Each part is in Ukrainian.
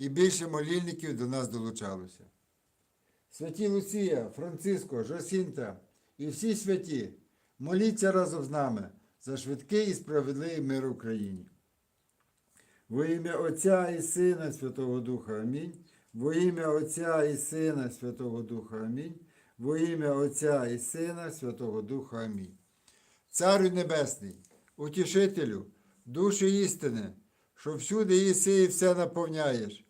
і більше молільників до нас долучалося. Святі Луція, Франциско, Жосінта і всі святі, моліться разом з нами за швидкий і справедливий мир Україні. Во ім'я Отця і Сина Святого Духа Амінь. Во ім'я Отця і Сина Святого Духа Амінь. Во ім'я Отця і Сина Святого Духа Амінь. Царю Небесний, утішителю, душі істини, що всюди єси і все наповняєш,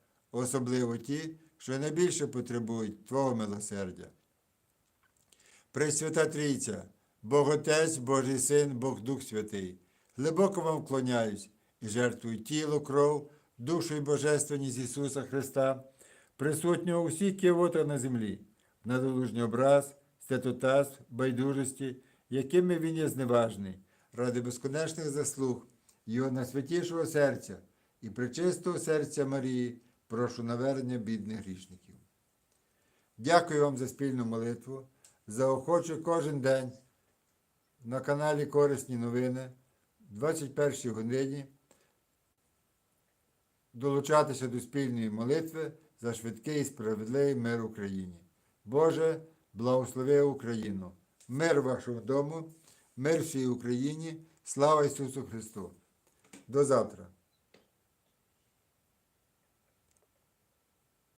особливо ті, що найбільше потребують Твого милосердя. Пресвята Трійця, Бог Отець, Божий Син, Бог Дух Святий, глибоко вам вклоняюсь і жертвую тіло, кров, душу і божественність Ісуса Христа, присутнього у всіх кивотах на землі, на долужній образ, статутас, байдужості, якими він є зневажний, ради безконечних заслуг, Його найсвятішого серця і пречистого серця Марії, прошу навернення бідних грішників. Дякую вам за спільну молитву. Заохочу кожен день на каналі Корисні новини в 21 годині долучатися до спільної молитви за швидкий і справедливий мир Україні. Боже, благослови Україну! Мир вашого дому, мир всій Україні, слава Ісусу Христу! До завтра!